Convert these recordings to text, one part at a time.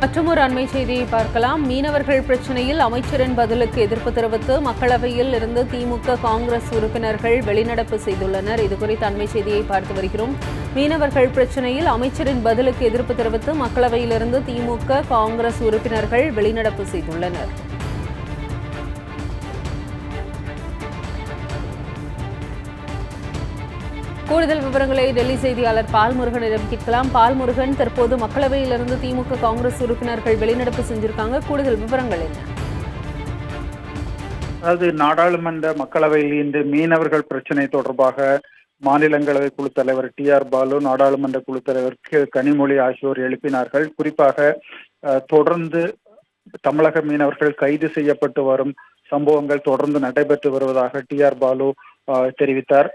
மற்றொரு அண்மை செய்தியை பார்க்கலாம். மீனவர்கள் பிரச்சனையில் அமைச்சரின் பதிலுக்கு எதிர்ப்பு தெரிவித்து மக்களவையில் இருந்து திமுக காங்கிரஸ் உறுப்பினர்கள் வெளிநடப்பு செய்துள்ளனர். இதுகுறித்த அண்மை செய்தியை பார்த்து வருகிறோம். மீனவர்கள் பிரச்சனையில் அமைச்சரின் பதிலுக்கு எதிர்ப்பு தெரிவித்து மக்களவையிலிருந்து திமுக காங்கிரஸ் உறுப்பினர்கள் வெளிநடப்பு செய்துள்ளனர். கூடுதல் விவரங்களை டெல்லி செய்தியாளர் பால்முருகனிடம் கேட்கலாம். பால்முருகன் தற்போது மக்களவையிலிருந்து திமுக காங்கிரஸ் உறுப்பினர்கள் வெளிநடப்பு செஞ்சிருக்காங்க. கூடுதல் விவரங்கள் என்ன? அதாவது நாடாளுமன்ற மக்களவையில் இன்று மீனவர்கள் பிரச்சனை தொடர்பாக மாநிலங்களவை குழு தலைவர் டி ஆர் பாலு நாடாளுமன்ற குழு தலைவர் கனிமொழி ஆகியோர் எழுப்பினார்கள். குறிப்பாக தொடர்ந்து தமிழக மீனவர்கள் கைது செய்யப்பட்டு வரும் சம்பவங்கள் தொடர்ந்து நடைபெற்று வருவதாக டி ஆர் பாலு தெரிவித்தார்.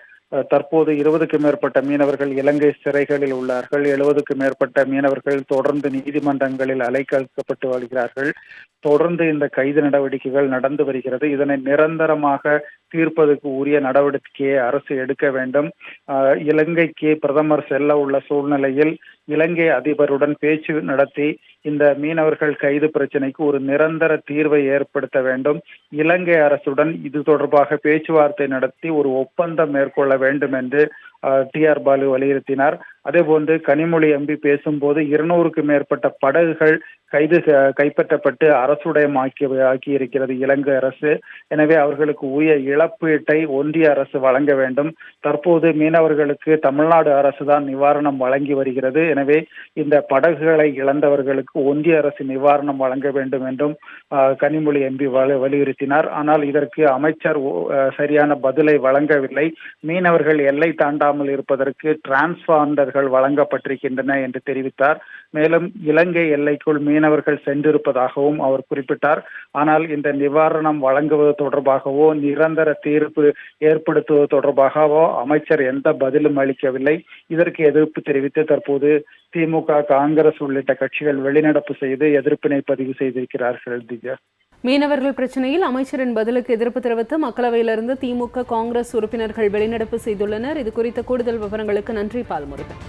தற்போது இருபதுக்கு மேற்பட்ட மீனவர்கள் இலங்கை சிறைகளில் உள்ளார்கள். எழுபதுக்கு மேற்பட்ட மீனவர்கள் தொடர்ந்து நீதிமன்றங்களில் அலைக்கழிக்கப்பட்டு வருகிறார்கள். தொடர்ந்து இந்த கைது நடவடிக்கைகள் நடந்து வருகிறது. இதனை நிரந்தரமாக தீர்ப்பதற்கு உரிய நடவடிக்கையை அரசு எடுக்க வேண்டும். ஆஹ் இலங்கைக்கு பிரதமர் செல்ல உள்ள சூழ்நிலையில் இலங்கை அதிபருடன் பேச்சு நடத்தி இந்த மீனவர்கள் கைது பிரச்சனைக்கு ஒரு நிரந்தர தீர்வை ஏற்படுத்த வேண்டும். இலங்கை அரசுடன் இது தொடர்பாக பேச்சுவார்த்தை நடத்தி ஒரு ஒப்பந்தம் மேற்கொள்ள வேண்டும் என்று டி ஆர் பாலு வலியுறுத்தினார். அதேபோன்று கனிமொழி எம்பி பேசும்போது இருநூறுக்கு மேற்பட்ட படகுகள் கைது கைப்பற்றப்பட்டு அரசுடையமாக்கி ஆக்கி இருக்கிறது இலங்கை அரசு. எனவே அவர்களுக்கு உரிய இழப்பீட்டை ஒன்றிய அரசு வழங்க வேண்டும். தற்போது மீனவர்களுக்கு தமிழ்நாடு அரசு தான் நிவாரணம் வழங்கி வருகிறது. எனவே இந்த படகுகளை இழந்தவர்களுக்கு ஒன்றிய அரசு நிவாரணம் வழங்க வேண்டும் என்றும் ஆஹ், கனிமொழி எம்பி வலியுறுத்தினார். ஆனால் இதற்கு அமைச்சர் ஓ- சரியான பதிலை வழங்கவில்லை. மீனவர்கள் எல்லை தாண்டாமல் இருப்பதற்கு டிரான்ஸ்பாண்டர்கள் வழங்கப்பட்டிருக்கின்றன என்று தெரிவித்தார். மேலும் இலங்கை எல்லைக்குள் மீனவர்கள் சென்றிருப்பதாகவும் அவர் குறிப்பிட்டார். ஆனால் இந்த நிவாரணம் வழங்குவது தொடர்பாகவோ நிரந்தர தீர்ப்பு ஏற்படுத்துவது தொடர்பாகவோ அமைச்சர் எந்த பதிலும் அளிக்கவில்லை. இதற்கு எதிர்ப்பு தெரிவித்து தற்போது திமுக காங்கிரஸ் உள்ளிட்ட கட்சிகள் வெளிநடப்பு செய்து எதிர்ப்பினை பதிவு செய்திருக்கிறார்கள் திவ்யா. மீனவர்கள் பிரச்சனையில் அமைச்சரின் பதிலுக்கு எதிர்ப்பு தெரிவித்து மக்களவையிலிருந்து திமுக காங்கிரஸ் உறுப்பினர்கள் வெளிநடப்பு செய்துள்ளனர். இது குறித்த கூடுதல் விவரங்களுக்கு நன்றி பால்முருகன்.